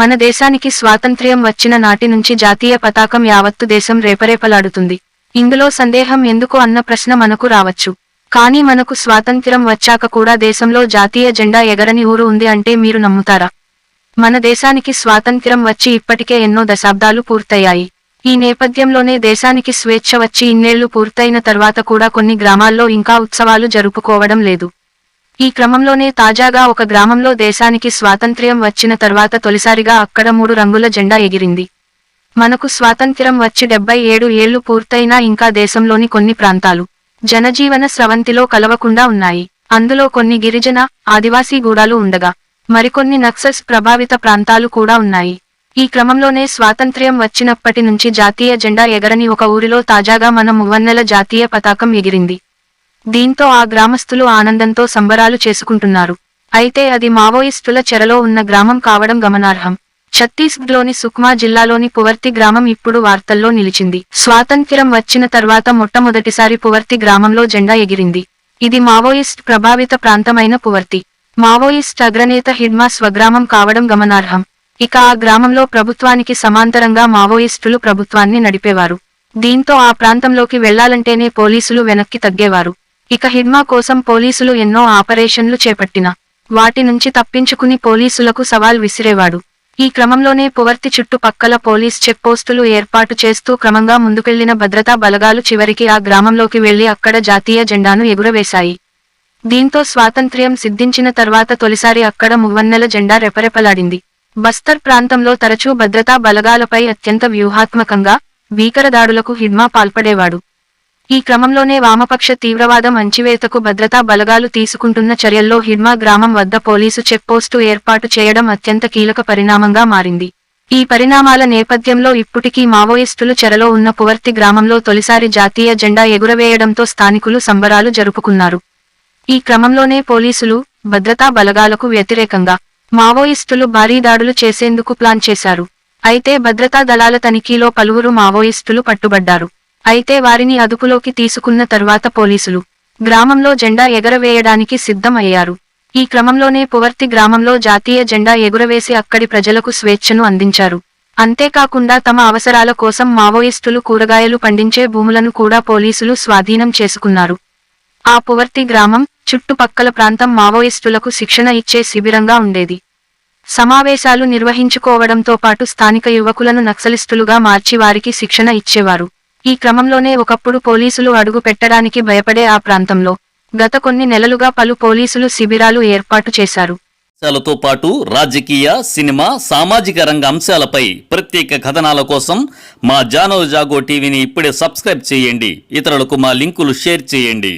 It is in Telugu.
మన దేశానికి స్వాతంత్ర్యం వచ్చిన నాటి నుంచి జాతీయ పతాకం యావత్తు దేశం రేపరేపలాడుతుంది. ఇందులో సందేహం ఎందుకు అన్న ప్రశ్న మనకు రావచ్చు. కానీ మనకు స్వాతంత్ర్యం వచ్చాక కూడా దేశంలో జాతీయ జెండా ఎగరని ఊరు ఉంది అంటే మీరు నమ్ముతారా? మన దేశానికి స్వాతంత్ర్యం వచ్చి ఇప్పటికే ఎన్నో దశాబ్దాలు పూర్తయ్యాయి. ఈ నేపథ్యంలోనే దేశానికి స్వేచ్ఛ వచ్చి ఇన్నేళ్ళు పూర్తయిన తర్వాత కూడా కొన్ని గ్రామాల్లో ఇంకా ఉత్సవాలు జరుపుకోవడం లేదు. ఈ క్రమంలోనే తాజాగా ఒక గ్రామంలో దేశానికి స్వాతంత్ర్యం వచ్చిన తర్వాత తొలిసారిగా అక్కడ మూడు రంగుల జెండా ఎగిరింది. మనకు స్వాతంత్ర్యం వచ్చి డెబ్బై ఏడు ఏళ్ళు పూర్తయినా ఇంకా దేశంలోని కొన్ని ప్రాంతాలు జనజీవన స్రవంతిలో కలవకుండా ఉన్నాయి. అందులో కొన్ని గిరిజన ఆదివాసీ గూడాలు ఉండగా మరికొన్ని నక్సల్స్ ప్రభావిత ప్రాంతాలు కూడా ఉన్నాయి. ఈ క్రమంలోనే స్వాతంత్ర్యం వచ్చినప్పటి నుంచి జాతీయ జెండా ఎగరని ఒక ఊరిలో తాజాగా మన మువ్వన్నెల జాతీయ పతాకం ఎగిరింది. దీంతో ఆ గ్రామస్తులు ఆనందంతో సంబరాలు చేసుకుంటున్నారు. అయితే అది మావోయిస్టుల చెరలో ఉన్న గ్రామం కావడం గమనార్హం. ఛత్తీస్గఢ్లోని సుక్మా జిల్లాలోని పువర్తి గ్రామం ఇప్పుడు వార్తల్లో నిలిచింది. స్వాతంత్ర్యం వచ్చిన తర్వాత మొట్టమొదటిసారి పువర్తి గ్రామంలో జెండా ఎగిరింది. ఇది మావోయిస్ట్ ప్రభావిత ప్రాంతమైన పువర్తి. మావోయిస్ట్ అగ్రనేత హిడ్మా స్వగ్రామం కావడం గమనార్హం. ఇక ఆ గ్రామంలో ప్రభుత్వానికి సమాంతరంగా మావోయిస్టులు ప్రభుత్వాన్ని నడిపేవారు. దీంతో ఆ ప్రాంతంలోకి వెళ్ళాలంటేనే పోలీసులు వెనక్కి తగ్గేవారు. ఇక హిడ్మా కోసం పోలీసులు ఎన్నో ఆపరేషన్లు చేపట్టిన వాటి నుంచి తప్పించుకుని పోలీసులకు సవాల్ విసిరేవాడు. ఈ క్రమంలోనే పువర్తి చుట్టుపక్కల పోలీస్ చెక్పోస్టులు ఏర్పాటు చేస్తూ క్రమంగా ముందుకెళ్ళిన భద్రతా బలగాలు చివరికి ఆ గ్రామంలోకి వెళ్ళి అక్కడ జాతీయ జెండాను ఎగురవేశాయి. దీంతో స్వాతంత్ర్యం సిద్ధించిన తర్వాత తొలిసారి అక్కడ మువ్వన్నెల జెండా రెపరెపలాడింది. బస్తర్ ప్రాంతంలో తరచూ భద్రతా బలగాలపై అత్యంత వ్యూహాత్మకంగా భీకర దాడులకు హిడ్మా పాల్పడేవాడు. ఈ క్రమంలోనే వామపక్ష తీవ్రవాదం అంచివేతకు భద్రతా బలగాలు తీసుకుంటున్న చర్యల్లో హిడ్మా గ్రామం వద్ద పోలీసు చెక్పోస్టు ఏర్పాటు చేయడం అత్యంత కీలక పరిణామంగా మారింది. ఈ పరిణామాల నేపథ్యంలో ఇప్పటికీ మావోయిస్టులు చెరలో ఉన్న పువర్తి గ్రామంలో తొలిసారి జాతీయ జెండా ఎగురవేయడంతో స్థానికులు సంబరాలు జరుపుకున్నారు. ఈ క్రమంలోనే పోలీసులు భద్రతా బలగాలకు వ్యతిరేకంగా మావోయిస్టులు భారీ దాడులు చేసేందుకు ప్లాన్ చేశారు. అయితే భద్రతా దళాల తనిఖీలో పలువురు మావోయిస్టులు పట్టుబడ్డారు. అయితే వారిని అదుపులోకి తీసుకున్న తర్వాత పోలీసులు గ్రామంలో జెండా ఎగరవేయడానికి సిద్ధం అయ్యారు ఈ క్రమంలోనే పువర్తి గ్రామంలో జాతీయ జెండా ఎగురవేసి అక్కడి ప్రజలకు స్వేచ్ఛను అందించారు. అంతేకాకుండా తమ అవసరాల కోసం మావోయిస్టులు కూరగాయలు పండించే భూములను కూడా పోలీసులు స్వాధీనం చేసుకున్నారు. ఆ పువర్తి గ్రామం చుట్టుపక్కల ప్రాంతం మావోయిస్టులకు శిక్షణ ఇచ్చే శిబిరంగా ఉండేది. సమావేశాలు నిర్వహించుకోవడంతో పాటు స్థానిక యువకులను నక్సలిస్టులుగా మార్చి వారికి శిక్షణ ఇచ్చేవారు. ఈ క్రమంలోనే ఒకప్పుడు పోలీసులు అడుగు పెట్టడానికి భయపడే ఆ ప్రాంతంలో గత కొన్ని నెలలుగా పలు పోలీసులు శిబిరాలు ఏర్పాటు చేశారు. అంశాలతో పాటు రాజకీయ సినిమా సామాజిక రంగ అంశాలపై ప్రత్యేక కథనాల కోసం మా జానో జాగో టీవీని ఇప్పుడే సబ్స్క్రైబ్ చేయండి. ఇతరులకు మా లింకులు షేర్ చేయండి.